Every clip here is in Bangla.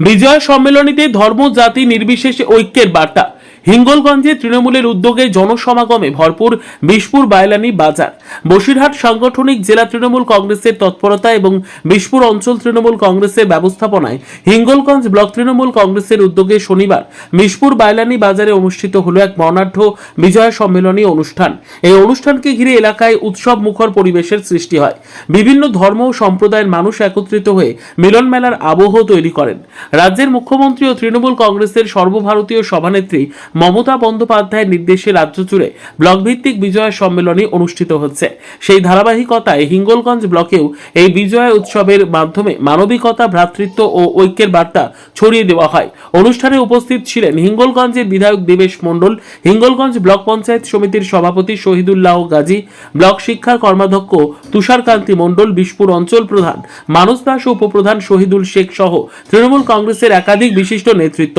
বিজয় সম্মেলনীতে ধর্ম জাতি নির্বিশেষে ঐক্যের বার্তা। হিঙ্গলগঞ্জে তৃণমূলের উদ্যোগে জনসমাগমে ভরপুর বিশপুর বায়লানি বাজার। বসিরহাট সাংগঠনিক জেলা তৃণমূল কংগ্রেসের তৎপরতা এবং বিশপুর অঞ্চল তৃণমূল কংগ্রেসের ব্যবস্থাপনায় হিঙ্গলগঞ্জ ব্লক তৃণমূল কংগ্রেসের উদ্যোগে শনিবার বিশপুর বায়লানি বাজারে অনুষ্ঠিত হল এক বর্ণাঢ্য বিজয় সম্মেলনী অনুষ্ঠান। এই অনুষ্ঠানকে ঘিরে এলাকায় উৎসব মুখর পরিবেশের সৃষ্টি হয়। বিভিন্ন ধর্ম ও সম্প্রদায়ের মানুষ একত্রিত হয়ে মিলন মেলার আবহ তৈরি করেন। রাজ্যের মুখ্যমন্ত্রী ও তৃণমূল কংগ্রেসের সর্বভারতীয় সভানেত্রী মমতা বন্দ্যোপাধ্যায়ের নির্দেশে রাজ্য জুড়ে ব্লক ভিত্তিক বিজয় সম্মেলনী অনুষ্ঠিত হচ্ছে। সেই ধারাবাহিকতায় হিঙ্গলগঞ্জ ব্লকেও এই বিজয় উৎসবের মাধ্যমে মানবিকতা, ভ্রাতৃত্ব ও ঐক্যের বার্তা ছড়িয়ে দেওয়া হয়। অনুষ্ঠানে উপস্থিত ছিলেন হিঙ্গলগঞ্জের বিধায়ক দেবেশ মণ্ডল, হিঙ্গলগঞ্জ ব্লক পঞ্চায়েত সমিতির সভাপতি শহীদুল্লাহ গাজী, ব্লক শিক্ষা কর্মাধ্যক্ষ তুষারকান্তি মণ্ডল বিশপুর অঞ্চল প্রধান মানস দাস উপপ্রধান শহীদুল শেখ সহ তৃণমূল কংগ্রেসের একাধিক বিশিষ্ট নেতৃত্ব।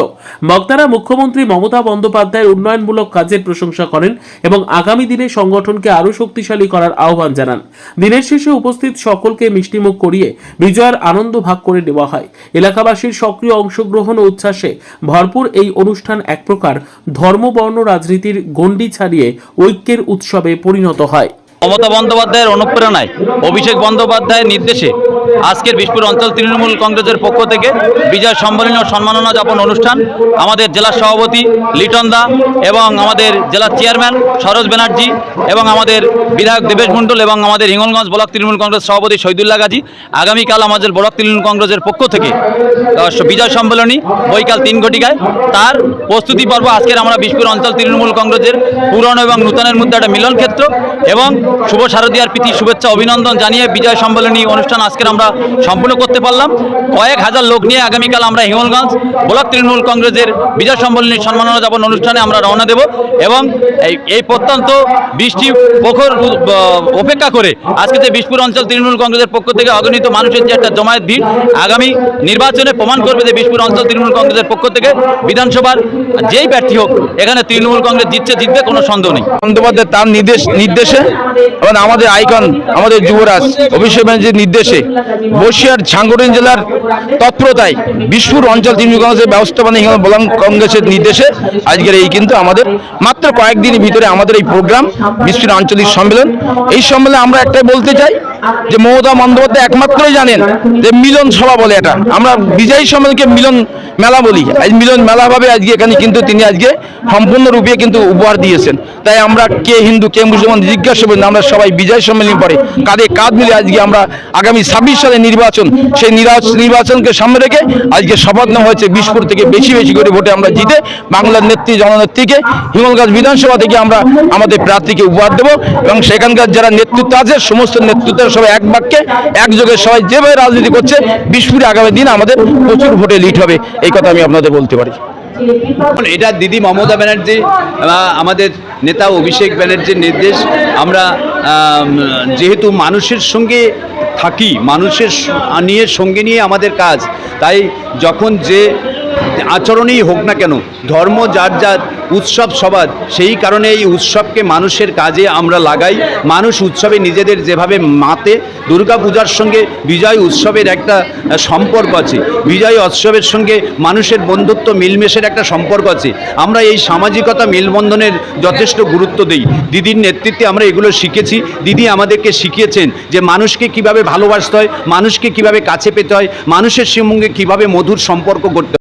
বক্তারা মুখ্যমন্ত্রী মমতা বন্দ্যোপাধ্যায়ের উন্নয়নমূলক কাজের প্রশংসা করেন এবং আগামী দিনে সংগঠনকে আরও শক্তিশালী করার আহ্বান জানান। দিনের শেষে উপস্থিত সকলকে মিষ্টিমুখ করিয়ে বিজয়ের আনন্দ ভাগ করে নেওয়া হয়। এলাকাবাসীর সক্রিয় অংশগ্রহণ ও উচ্ছ্বাসে ভরপুর এই অনুষ্ঠান এক প্রকার ধর্মবর্ণ রাজনীতির গণ্ডি ছাড়িয়ে ঐক্যের উৎসবে পরিণত হয়। মমতা বন্দ্যোপাধ্যায়ের অনুপ্রেরণায় অভিষেক বন্দ্যোপাধ্যায়ের নির্দেশে আজকের বিশপুর অঞ্চল তৃণমূল কংগ্রেসের পক্ষ থেকে বিজয় সম্মেলনী সম্মাননা যাপন অনুষ্ঠান। আমাদের জেলা সভাপতি লিটন দা এবং আমাদের জেলার চেয়ারম্যান সরোজ ব্যানার্জি এবং আমাদের বিধায়ক দেবেশ মণ্ডল এবং আমাদের হিঙ্গলগঞ্জ ব্লক তৃণমূল কংগ্রেস সভাপতি শহীদুল্লাহ গাজী, আগামীকাল আমাদের ব্লক তৃণমূল কংগ্রেসের পক্ষ থেকে বিজয় সম্মেলনী বৈকাল তিন ঘটিকায়। তার প্রস্তুতি পর্ব আজকের আমরা বিশপুর অঞ্চল তৃণমূল কংগ্রেসের পুরনো এবং নূতনের মধ্যে একটা মিলন ক্ষেত্র এবং শুভ শারদীয়ার প্রীতি শুভেচ্ছা, অভিনন্দন জানিয়ে বিজয় সম্মেলনী অনুষ্ঠান আজকের আমরা সম্পূর্ণ করতে পারলাম। কয়েক হাজার লোক নিয়ে আগামীকাল আমরা হিঙ্গলগঞ্জ, ব্লক তৃণমূল কংগ্রেসের বিজয় সম্মেলনী সম্মাননা যাপন অনুষ্ঠানে আমরা রওনা দেব এবং এই এই প্রত্যন্ত বৃষ্টি প্রখর অপেক্ষা করে আজকে যে বিশপুর অঞ্চল তৃণমূল কংগ্রেসের পক্ষ থেকে অগণিত মানুষের যে একটা জমায়েত ভিড়, আগামী নির্বাচনে প্রমাণ করবে যে বিশপুর অঞ্চল তৃণমূল কংগ্রেসের পক্ষ থেকে বিধানসভার যেই প্রার্থী হোক, এখানে তৃণমূল কংগ্রেস জিতছে, জিতবে কোনো সন্দেহ নেই। বন্দ্যোপাধ্যায় তার নির্দেশ, নির্দেশে এবং আমাদের আইকন, আমাদের যুবরাজ, অভিষেক ব্যানার্জির নির্দেশে বসিরহাট ঝাঙ্গুরিন জেলার তৎপরতায় বিশপুর অঞ্চল তৃণমূল কংগ্রেসের ব্যবস্থাপনা হিঙ্গল বলাম কংগ্রেসের নির্দেশে আজকের এই কিন্তু আমাদের মাত্র কয়েকদিনের ভিতরে আমাদের এই প্রোগ্রাম বিশপুর আঞ্চলিক সম্মেলন। এই সম্মেলনে আমরা একটাই বলতে চাই যে মমতা বন্দ্যোপাধ্যায় একমাত্রই জানেন যে মিলন সভা বলে এটা। আমরা বিজয়ী সম্মেলনকে মিলন মেলা বলি। আজ মিলন মেলা ভাবে আজকে এখানে কিন্তু তিনি আজকে সম্পূর্ণরূপে কিন্তু উপহার দিয়েছেন। তাই আমরা কে হিন্দু, কে মুসলমান জিজ্ঞাসা করি আমরা সবাই বিজয় সম্মেলন পরে কাঁধে কাঁধ মিলে আজকে আমরা আগামী ছাব্বিশ সালে নির্বাচন, সেই নির্বাচ- নির্বাচনকে সামনে রেখে আজকে শপথ নেওয়া হয়েছে বিশপুর থেকে বেশি বেশি করে ভোটে আমরা জিতে বাংলার নেত্রী, জননেত্রীকে হিমলগাছ বিধানসভা থেকে আমরা আমাদের প্রার্থীকে উপহার দেবো এবং সেখানকার যারা নেতৃত্ব আছে, সমস্ত নেতৃত্বের সবাই এক বাক্যে, একযোগে সবাই যেভাবে রাজনীতি করছে বিশপুরে আগামী দিন আমাদের প্রচুর ভোটে লিড হবে, এই কথা আমি আপনাদের বলতে পারি। এটা দিদি মমতা ব্যানার্জি আমাদের নেতা অভিষেক ব্যানার্জির নির্দেশ। আমরা যেহেতু মানুষের সঙ্গে থাকি, মানুষের নিয়ে, সঙ্গে নিয়ে আমাদের কাজ, তাই যখন যে আচরণেই হোক না কেন, ধর্ম যার যার উৎসব সবার সেই কারণে এই উৎসবকে মানুষের কাজে আমরা লাগাই। মানুষ উৎসবে নিজেদের যেভাবে মাতে, দুর্গাপূজার সঙ্গে বিজয় উৎসবের একটা সম্পর্ক আছে। বিজয় উৎসবের সঙ্গে মানুষের বন্ধুত্ব মিলমেশের একটা সম্পর্ক আছে। আমরা এই সামাজিকতা মেলবন্ধনের যথেষ্ট গুরুত্ব দিই। দিদির নেতৃত্বে আমরা এগুলো শিখেছি। দিদি আমাদেরকে শিখিয়েছেন যে মানুষকে কীভাবে ভালোবাসতে হয়, মানুষকে কীভাবে কাছে পেতে হয়, মানুষের সঙ্গে কীভাবে মধুর সম্পর্ক করতে হয়।